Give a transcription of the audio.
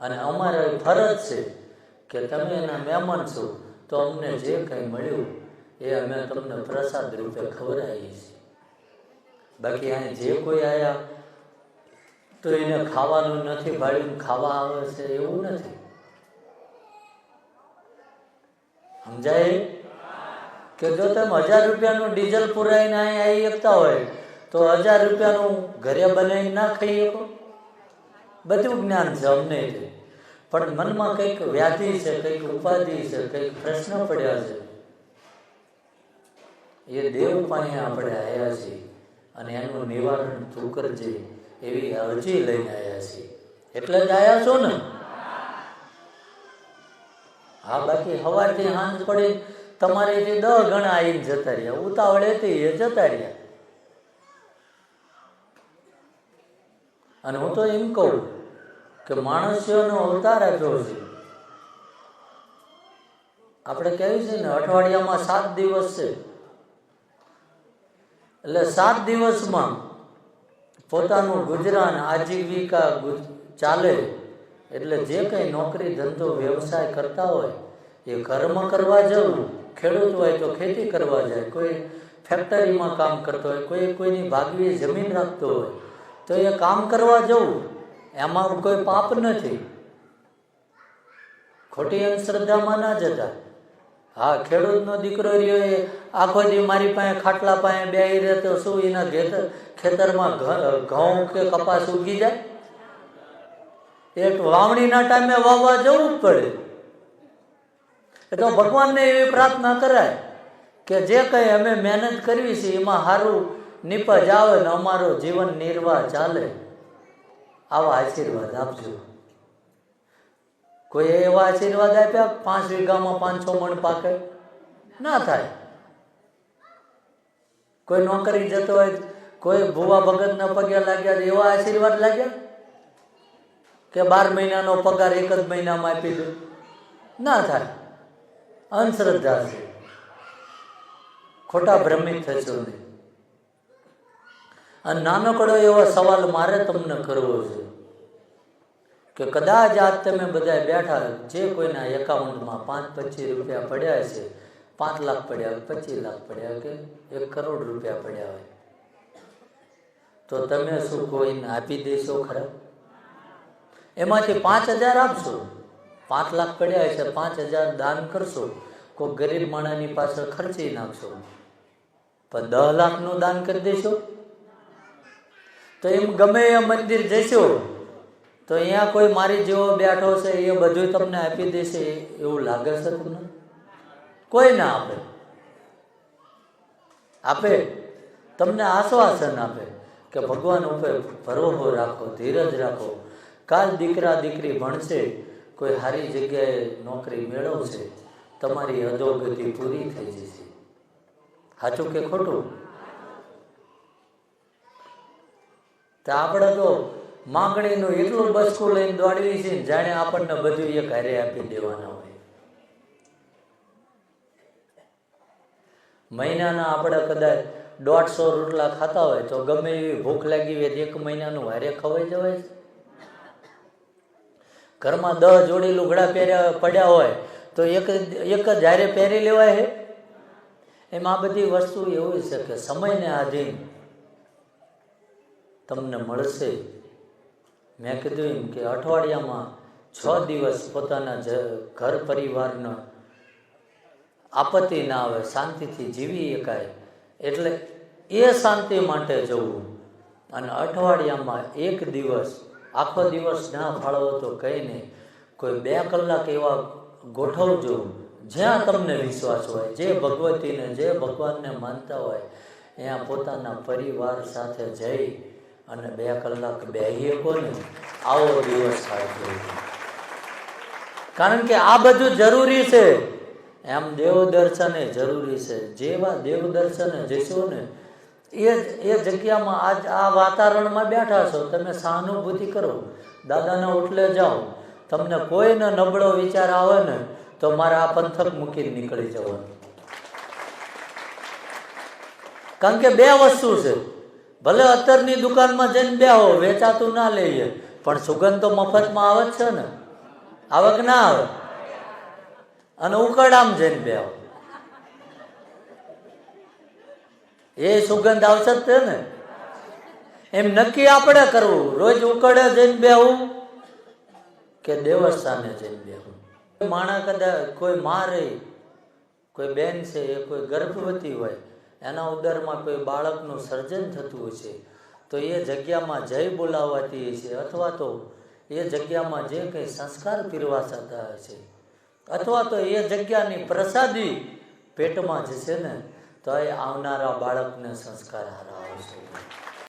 અને અમારે ફરજ છે કે તમે એના મહેમાન છો, તો અમને જે કંઈ મળ્યું એ અમે તમને પ્રસાદ રૂપે ખવડાવીએ છીએ. બાકી અહીં જે કોઈ આવ્યા તો એને ખાવાનું નથી ભાડ્યું ખાવા આવે છે એવું નથી. સમજાય? કે જો તમે હજાર રૂપિયાનું ડીઝલ પુરાઈને અહીં આવી શકતા હોય, તો હજાર રૂપિયાનું ઘરે બનાવી ના ખાઈ શકો? બધું જ્ઞાન છે અમને છે. પણ મનમાં કંઈક વ્યાધિ છે કંઈક ઉપાધિ છે કંઈક પ્રશ્ન પડ્યા છે. એ દેવ પાસે આપણે આવ્યા છીએ અને એનું નિવારણ તું કરજે એવી અરજી લઈને આવ્યા છીએ એટલે જ આવ્યા છો ને? હા બાકી સવારથી પડે તમારે જે દસ ગણા આવીને જતા રહ્યા. ઉતાવળે હતી એ જતા રહ્યા. અને હું તો એમ કહું કે માણસોનો અવતાર આપ્યો છે. આપણે કહ્યું છે ને, અઠવાડિયામાં સાત દિવસ છે. એટલે સાત દિવસમાં પોતાનું ગુજરાન આજીવિકા ચાલે. એટલે જે કંઈ નોકરી, ધંધો, વ્યવસાય કરતા હોય, એ કર્મ કરવા જવું. ખેડૂત હોય તો ખેતી કરવા જાય. કોઈ ફેક્ટરીમાં કામ કરતો હોય, કોઈ કોઈની ભાગવી જમીન રાખતો હોય, તો એ કામ કરવા જવું. એમાં કોઈ પાપ નથી. ખોટી અંધશ્રદ્ધામાં ના જતા. હા, ખેડૂતનો દીકરો રહ્યો એ આખો દી મારી પાસે ખાટલા પાસે બે રહે તો શું એના ખેતર ખેતરમાં ઘઉં કે કપાસ ઉગી જાય? એક વાવણીના ટાઈમે વાવવા જવું જ પડે. એટલે ભગવાનને એવી પ્રાર્થના કરાય કે જે કંઈ અમે મહેનત કરવી છે એમાં સારું નિપજ આવે ને અમારો જીવન નિર્વાહ ચાલે. આવા આશીર્વાદ આપજો. કોઈ એવા આશીર્વાદ આપ્યા? પાંચ વીઘામાં પાંચસો મણ પાકે? ના થાય. કોઈ નોકરી જતો હોય, કોઈ ભુવા ભગતના પગે લાગ્યા એવા આશીર્વાદ લાગ્યા? કે બાર મહિનાનો પગાર એક જ મહિનામાં આપી દો? ના થાય. અંધશ્રદ્ધા છે. ખોટા ભ્રમિત થશો નહીં. અને નાનકડો એવો સવાલ મારે તમને કરવો છે કે કદાચ આજ તમે બધા બેઠા જે કોઈના એકાઉન્ટમાં પાંચ પચીસ રૂપિયા પડ્યા છે, પાંચ લાખ પડ્યા હોય, પચીસ લાખ પડ્યા કે એક કરોડ રૂપિયા પડ્યા હોય, તો તમે શું કોઈને આપી દેશો ખરા? એમાંથી પાંચ હજાર આપશો. પાંચ લાખ પડ્યા છે, પાંચ હજાર દાન કરશો. કોઈ ગરીબ માણસની પાછળ ખર્ચી નાખશો. પણ દસ લાખનું દાન કરી દેશો. તો એમ ગમે એ મંદિર જશો, તો અહીંયા કોઈ મારી જેવો બેઠો છે, એ બધું તમને આપી દેશે, એવું લાગે છે તમને? કોઈ ના આપે. આપે. તમને આશ્વાસન આપે કે ભગવાન ઉપર ભરોસો રાખો, ધીરજ રાખો. કાલ દીકરા દીકરી ભણશે, કોઈ સારી જગ્યાએ નોકરી મેળવશે, તમારી અધોગતિ પૂરી થઈ જશે. સાચું કે ખોટું? તો આપણે તો માંગણીનું એટલું બસકું લઈને દોડવી છે જાણે આપણને બધું એક હારે આપી દેવાના હોય. મહિનાના આપણે કદાચ દોઢસો રોટલા ખાતા હોય તો ગમે એવી ભૂખ લાગી હોય એક મહિનાનું હારે ખવાઈ જવાય છે. ઘરમાં દસ જોડી લુગડા પહેર્યા પડ્યા હોય તો એક એક જ હારે પહેરી લેવાય છે. એમાં આ બધી વસ્તુ એવું છે કે સમયને આધીન તમને મળશે. મેં કીધું એમ કે અઠવાડિયામાં છ દિવસ પોતાના ઘર પરિવારનો આપત્તિ ના આવે, શાંતિથી જીવી શકાય. એટલે એ શાંતિ માટે જવું. અને અઠવાડિયામાં એક દિવસ, આખો દિવસ ના ફાળવો તો કંઈ નહીં. કોઈ બે કલાક એવા ગોઠવજો, જ્યાં તમને વિશ્વાસ હોય. જે ભગવતીને, જે ભગવાનને માનતા હોય, ત્યાં પોતાના પરિવાર સાથે જઈ અને બે કલાક બેહીએ કોને? આવો દિવસ કાઢજો કારણ કે આ બધું જરૂરી છે. એમ દેવ દર્શને જરૂરી છે. જેવા દેવ દર્શન જશો ને, એ એ જગ્યામાં આજ આ વાતાવરણમાં બેઠા છો. તમે સહાનુભૂતિ કરો. દાદાના ઓટલે જાઓ. તમને કોઈને નબળો વિચાર આવે ને, તો મારે આ પંથક મૂકીને નીકળી જવાનું. કારણ કે બે વસ્તુ છે. ભલે અત્યારની દુકાનમાં જઈને બેહો, વેચાતું ના લઈએ, પણ સુગંધ તો મફતમાં આવે છે ને. આવક ના આવે. અને ઉકળામ જઈને બે આવો એ સુગંધ આવશે જ તે ને એમ નક્કી આપણે કરવું. રોજ ઉકળે જઈને બેહવું કે દેવસ્થાને જઈને બેહવું માણા કદાચ કોઈ મારે, કોઈ બેન છે, એ કોઈ ગર્ભવતી હોય એના ઉદરમાં કોઈ બાળકનું સર્જન થતું હોય છે, તો એ જગ્યામાં જય બોલાવાતી છે, અથવા તો એ જગ્યામાં જે કંઈ સંસ્કાર પીરવાસાતા હોય છે, અથવા તો એ જગ્યાની પ્રસાદી પેટમાં જશે ને, તો એ આવનારા બાળકને સંસ્કાર હારા આવશે